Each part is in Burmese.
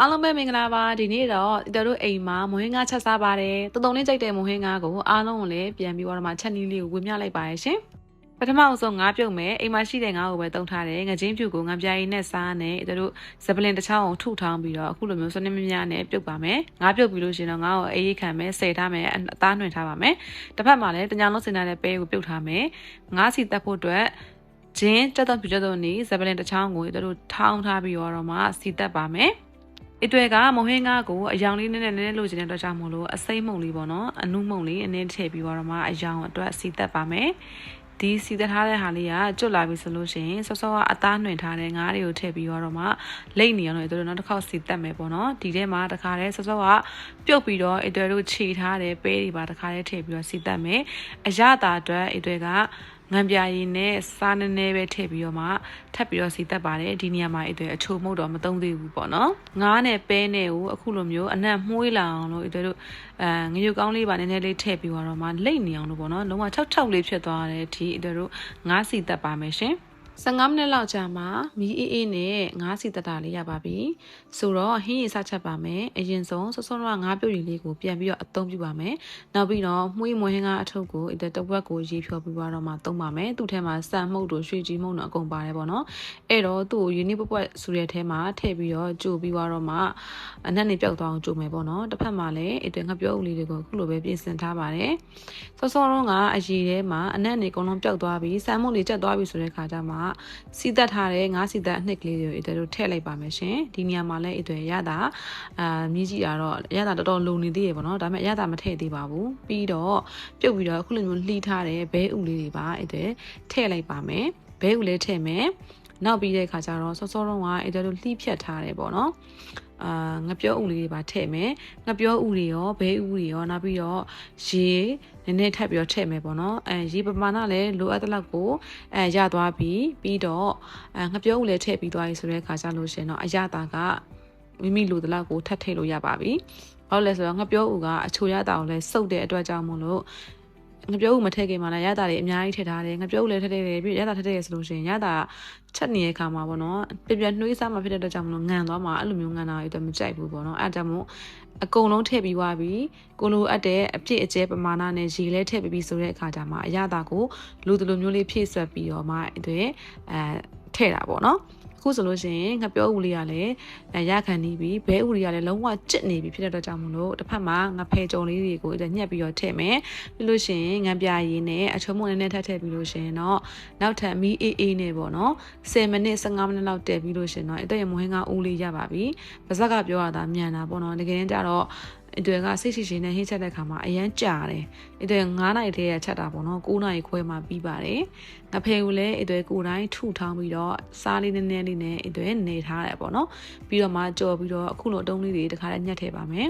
အားလုံးပဲမင်္ဂလာပါဒီနေ့တော့ဒီတို့အိမ်မှာမွေးငါချက်စားပါတယ်တုံတုံလေးကြိုက်တဲ့မွေးငါကိုအားလုံးကိုလည်းပြန်ပြီးတော့မှချက်နီးလေးကိုဝေမျှလိုက်ပါရရှင်ပထမအဆုံးငါးပြုတ်မယ်အိမ်မှာရှိတဲ့ငါးကိုပဲတုံထားတယ်ငချင်းဖြူကိုငါပြားရည်နဲ့စားနဲ့ဒီတို့ဇပလင်တစ်ချောင်းကိုထုထောင်းပြီးတော့အခုလိုမျိုးစနစ်မများနဲ့ပြုတ်ပါမယ်ငါးပြုတ်ပြီးလို့ရှိရင်တော့ငါ့ကိုအေးအေးခံမယ်ဆယ်ထားမယ်အသားနှွင်ထားပါမယ်တစ်ဖက်မှာလည်းတညာလုံးစင်ထားတဲ့ပဲကိုပြုတ်ထားမယ်ငါးစီတက်ဖို့အတွက်ဂျင်းတက်တော့ပြကြတော့နေဇပလင်တစ်ချောင်းကိုတို့ထောင်းထားပြီးတော့မှစီတက်ပါမယ် အတွေ့ကမဟင်းကားကိုအယောင်လေးနည်းနည်းနည်းလိုချင်တဲ့အတွက်ကြောင့်မို့လို့အစိမ့်မှုန်လေးပေါ့နော်အနုမှုန်လေးအနည်းထည့်ပြီးတော့မှအယောင်အတွက်စီသက်ပါမယ်ဒီစီသက်ထားတဲ့ဟာလေးကကျွတ်လာပြီဆိုလို့ရှိရင်ဆော့ဆော့ကအသားနှွင်ထားတဲ့ငါးတွေကိုထည့်ပြီးတော့မှလိမ့်နေအောင်လို့တို့နောက်တစ်ခေါက်စီသက်မယ်ပေါ့နော်ဒီထဲမှာတခါတည်းဆော့ဆော့ကပြုတ်ပြီးတော့အတွေ့တို့ခြေထားတဲ့ပဲတွေပါတခါတည်းထည့်ပြီးတော့စီသက်မယ်အရသာအတွက်အတွေ့က ငံပြာရည်နဲ့စားနည်းနည်းပဲထည့်ပြီးတော့မှထပ်ပြီးတော့စီတက်ပါတယ်ဒီနေရာမှာအဲ့တွေအချိုမှုတော့မသုံးသေးဘူးပေါ့နော်ငားနဲ့ပဲနဲ့ကိုအခုလိုမျိုးအနက်မှုေးလာအောင်လို့အဲ့တို့အဲငရုတ်ကောင်းလေးပါနည်းနည်းလေးထည့်ပြီးတော့မှလိမ့်နေအောင်လို့ပေါ့နော်လုံးဝ6 6လေးဖြစ်သွားတယ်ဒီအဲ့တို့ငားစီတက်ပါမယ်ရှင် 15မိနစ်လောက်ကြာမှမီးအေးအေးနဲ့ငါးစီတတာလေးရပါပြီဆိုတော့ဟင်းရီစချက်ပါမယ်အရင်ဆုံးစောစောတော့ငါးပြုတ်ရည်လေးကိုပြန်ပြီးတော့အသုံးပြုပါမယ်နောက်ပြီးတော့မှုေးမွေးဟင်းကအထုပ်ကိုအဲ့တဝက်ကိုရေဖြော်ပြီးတော့မှသုံးပါမယ်သူ့ထဲမှာစံမှုတ်တို့ရွှေကြီးမှုတ်တို့အကုန်ပါတယ်ပေါ့နော်အဲ့တော့သူ့ကိုယူနီပွက်ပွက်ဆိုတဲ့ထဲမှာထည့်ပြီးတော့ကြိုပြီးတော့မှအနက်နေပြောက်သွားအောင်ကြိုမယ်ပေါ့နော်တစ်ဖက်မှာလည်းအဲ့တငါပြောဦးလေးတွေကိုအခုလိုပဲပြင်ဆင်ထားပါတယ်စောစောတော့ကအရေထဲမှာအနက်နေအကုန်လုံးပြောက်သွားပြီးစံမှုတ်လေးကျက်သွားပြီဆိုတဲ့ခါကျမှစီသက်ထားတဲ့ငါးစီသက်အနှစ်ကလေးတွေကိုအဲ့တို့ထည့်လိုက်ပါမယ်ရှင်ဒီနေရာမှာလည်းအဲ့တွေရတာအာမြည်ကြည့်တာတော့ရတာတော်တော်လုံနေသေးရေပေါ့နော်ဒါပေမဲ့ရတာမထည့်သေးပါဘူးပြီးတော့ပြုတ်ပြီးတော့အခုလိုမျိုးလှီးထားတဲ့ဘဲဥလေးတွေပါအဲ့တွေထည့်လိုက်ပါမယ်ဘဲဥလေးထည့်မယ်နောက်ပြီးတဲ့အခါကျတော့စောစောတုန်းကအဲ့တို့လှီးဖြတ်ထားတယ်ပေါ့နော်အာငပြောဥလေးတွေပါထည့်မယ်ငပြောဥတွေရောဘဲဥတွေရောနောက်ပြီးတော့ရေ နည်းနည်းထပ်ပြီးတော့ထည့်မယ်ပေါ့နော်အဲရေပမာဏလည်းလိုအပ်တဲ့လောက်ကိုအဲရသွားပြီးပြီးတော့အဲငပြောဥလည်းထည့်ပြီးသွားပြီဆိုတဲ့အခါကျလို့ရှင်တော့အရသာကမိမိလိုတဲ့လောက်ကိုထပ်ထည့်လို့ရပါပြီဟုတ်လဲဆိုတော့ငပြောဥကအချိုရတာကိုလည်းစုပ်တဲ့အတွက်ကြောင့်မို့လို့ ငပြောဦးမထည့်ခင်မှာလည်းရတာတွေအများကြီးထည့်ထားတယ်ငပြောဦးလည်းထည့်ထည့်တယ်ပြီးရတာထည့်ထည့်ရဆိုလို့ရှိရင်ရတာချက်နေတဲ့ခါမှာပေါ့နော်ပြပြနှွေးစားမှဖြစ်တဲ့အတွက်ကြောင့်မလို့ငံသွားမှာအဲ့လိုမျိုးငံတာတွေတော့မကြိုက်ဘူးပေါ့နော်အဲ့ဒါမို့အကုန်လုံးထည့်ပြီးွားပြီးကိုလိုအပ်တဲ့အပြည့်အကျဲပမာဏနဲ့ရေလဲထည့်ပြီးပြီဆိုတဲ့အခါကျမှအရသာကိုလူတလူမျိုးလေးဖြည့်ဆွက်ပြီးတော့မှအဲအဲထည့်တာပေါ့နော် ခုဆိုလို့ရှိရင်ငပြောဦးလေးကလည်းရခံနေပြီဘဲဦးလေးကလည်းလုံးဝကျစ်နေပြီဖြစ်တဲ့အတွက်ကြောင့်မလို့တစ်ဖက်မှာငဖဲကြုံလေးတွေကိုညှက်ပြီးတော့ထည့်မယ်ပြီးလို့ရှိရင်ငံပြရည်နဲ့အချုံမုံနဲ့ထပ်ထည့်ပြီးလို့ရှိရင်တော့နောက်ထပ်မီးအေးအေးနဲ့ပေါ့နော်10မိနစ်15မိနစ်လောက်တည်ပြီးလို့ရှိရင်တော့အဲ့တဲ့ရမွေးကဦးလေးရပါပြီပါဇက်ကပြောရတာမြန်တာပေါ့နော်တကယ်တမ်းကျတော့ အတွေကစိတ်ရှိရှိနဲ့ဟင်းချက်တဲ့ခါမှာအရန်ကြာတယ်အတွေ9နိုင်တည်းရချက်တာပေါ့နော်9နိုင်ခွဲမှပြီးပါတယ်ငဖယ်ကိုလည်းအတွေကိုတိုင်းထုထောင်းပြီးတော့စားလေးနည်းနည်းလေးနဲ့အတွေနေထားတယ်ပေါ့နော်ပြီးတော့မှကြော်ပြီးတော့အခုလိုအတုံးလေးတွေတခါတည်းညှက်ထည့်ပါမယ်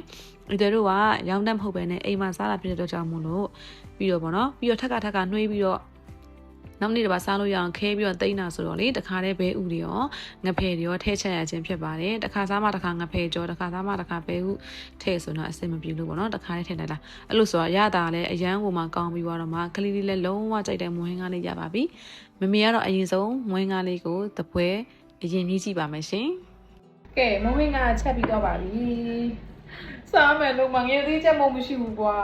အတွေတို့ကရောင်းတတ်မဟုတ်ပဲနဲ့အိမ်မှာစားတာဖြစ်တဲ့အတွက်ကြောင့်မို့လို့ပြီးတော့ပေါ့နော်ပြီးတော့ထက်ကထက်ကနှွေးပြီးတော့ နောက်နေ့တစ်ပါးစားလို့ရအောင်ခဲပြီးတော့တိန်းတာဆိုတော့လေတခါတည်းဘဲဥတွေရောငဖယ်တွေရောထဲချက်ရခြင်းဖြစ်ပါတယ်တခါစားမှတခါငဖယ်ကြောတခါစားမှတခါဘဲဥထဲဆိုတော့အဆင်မပြေလို့ပေါ့နော်တခါတည်းထည့်လိုက်တာအဲ့လိုဆိုတော့ရတာလည်းအရန်ကိုမှကောင်းပြီးတော့မှကလေးလေးလည်းလုံးဝကြိုက်တဲ့မွေးငါးလေးရပါပြီမမေကတော့အရင်ဆုံးမွေးငါးလေးကိုတပွဲအရင်မြည်ကြည့်ပါမယ်ရှင်ကဲမုံမင်းကချက်ပြီးတော့ပါပြီစားမယ်လို့မငယ်သေးချက်မုံမရှိဘူးကွာ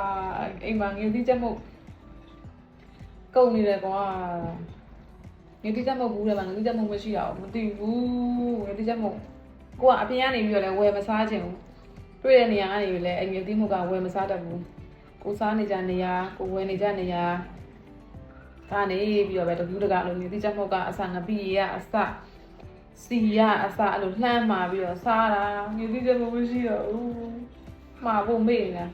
အိမ်မှာငယ်သေးချက်မုံ ကုန်နေတယ်ကွာငယ်သေးချက်မုံဘူးတယ်မှာငယ်သေးချက်မုံမရှိရအောင်မသိဘူးငယ်သေးချက်မုံကိုကအပြင်ကနေပြီးတော့လည်းဝယ်မစားချင်ဘူးတွေ့တဲ့နေရာကနေလည်းအငယ်သေးမုံကဝယ်မစားတတ်ဘူးကိုစားနေကြနေရာကိုဝယ်နေကြနေရာကနေပြီးတော့ပဲတကူးတကလိုငယ်သေးချက်မုံကအဆငပိရအစစီရအစအဲ့လိုလှမ်းမာပြီးတော့စားတာငယ်သေးချက်မုံမရှိတော့ဘူးမှာဖို့မေ့နေတာ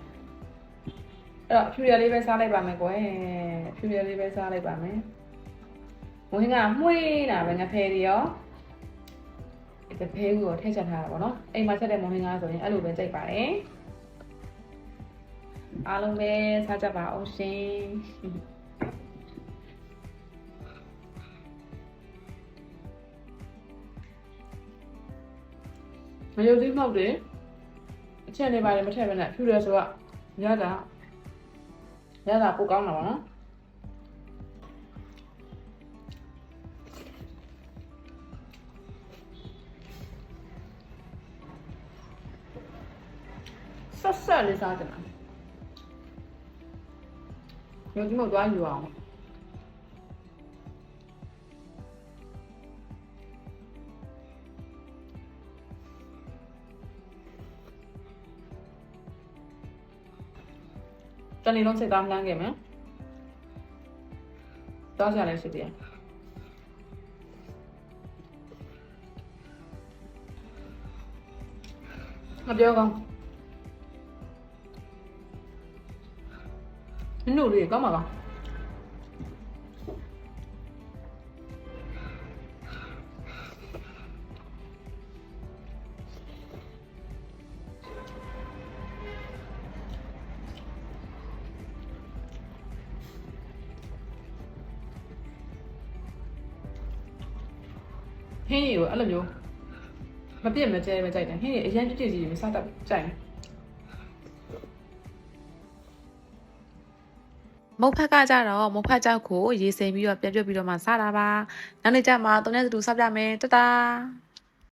အဲ့တော့ဖြူရလေးပဲစားလိုက်ပါမယ်ကွယ်ဖြူရလေးပဲစားလိုက်ပါမယ်ဝင်းကမှွေးတာပဲငဖယ်တွေရောဒီဖဲကိုထည့်ချက်ထားတာပေါ့နော်အိမ်မှာချက်တဲ့မုံဟင်းကားဆိုရင်အဲ့လိုပဲကြိုက်ပါတယ်အားလုံးပဲစားကြပါအောင်ရှင်မယုံသေးမောက်တယ်အချက်နေပါတယ်မထည့်ဘဲနဲ့ဖြူတယ်ဆိုတော့ရတာ ရတာပိုကောင်းတာပါနော်ဆက်ဆက်လေးစားကြတယ်။ညဒီမှာသွားယူအောင်။ တနေ့လုံးစိတ်ကောင်းလန်းခဲ့မယ်တော့ကြလည်းရှိသေးတယ်မပြောကောင်းနုလေးကောင်းပါလား ဟင်းရီကိုအဲ့လိုမျိုးမပြည့်မကျဲပဲကြိုက်တယ်ဟင်းရီအရင်ပြည့်ပြည့်စီမစားတတ်ဘူးကြိုက်တယ်မုတ်ဖက်ကကြတော့မုတ်ဖက်ကြောက်ကိုရေစိမ်ပြီးတော့ပြန်ပြုတ်ပြီးတော့မှစားတာပါနောက်နေ့ကျမှတုံးတဲ့တူစားပြမယ်တတား